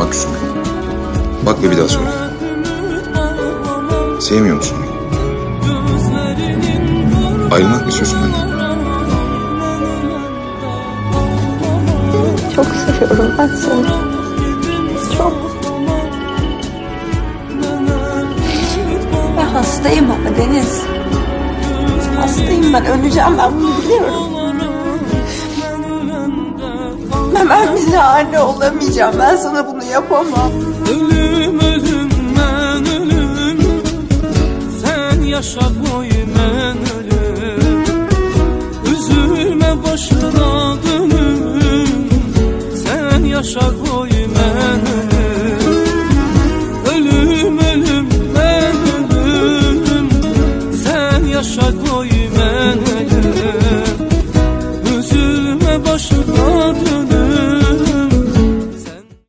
Bak yüzüme. Bak ve bir daha söyle. Sevmiyor musun beni? Ayrılmak mı istiyorsun benden? Çok seviyorum ben seni. Çok. Ben hastayım ama Deniz. Hastayım ben öleceğim ben bunu biliyorum. Ben bile anne olamayacağım. Ben sana bunu yapamam. Ölüm ölüm ben ölüm. Sen yaşa boy ben ölüm. Üzülme başına dönüm. Sen yaşa boy ben ölüm. Ölüm ölüm. Sen yaşa boy ben ölüm. Üzülme başına dönüm.